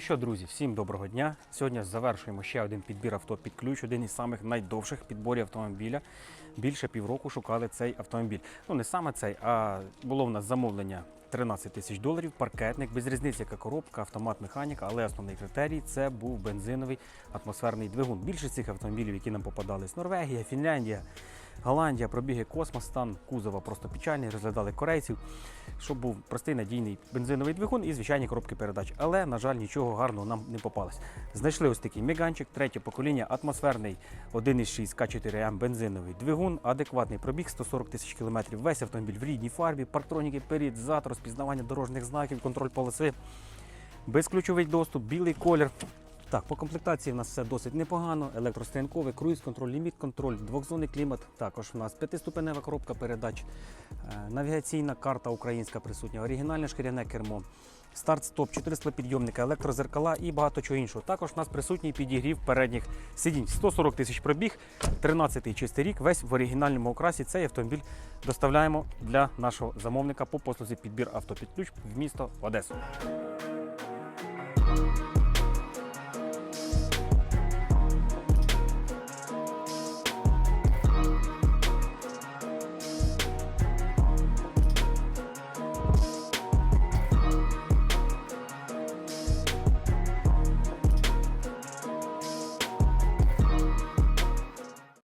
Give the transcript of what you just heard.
Що, друзі, всім доброго дня. Сьогодні завершуємо ще один підбір авто під ключ, один із самих найдовших підборів автомобіля. Більше півроку шукали цей автомобіль. Ну не саме цей, а було в нас замовлення 13 тисяч доларів, паркетник, без різниці, яка коробка, автомат, механіка, але основний критерій це був бензиновий атмосферний двигун. Більшість цих автомобілів, які нам попадались, Норвегія, Фінляндія. Голландія, пробіги космос, стан кузова просто печальний, розглядали корейців, щоб був простий надійний бензиновий двигун і звичайні коробки передач. Але, на жаль, нічого гарного нам не попалось. Знайшли ось такий меганчик, третє покоління, атмосферний 1,6 К4М бензиновий двигун, адекватний пробіг 140 тисяч кілометрів. Весь автомобіль в рідній фарбі, парктроніки перед, зад, розпізнавання дорожніх знаків, контроль полоси, безключовий доступ, білий колір. Так, по комплектації в нас все досить непогано. Електростенковий, круїз контроль, ліміт контроль, двохзонний клімат. Також у нас п'ятиступенева коробка передач, е, навігаційна карта українська присутня, оригінальне шкіряне кермо, старт-стоп, 400 підйомника, електрозеркала і багато чого іншого. Також у нас присутній підігрів передніх сидінь. 140 тисяч пробіг, 13-й чистий рік, весь в оригінальному окрасі. Цей автомобіль доставляємо для нашого замовника по послузі підбір авто під ключ в місто Одесу.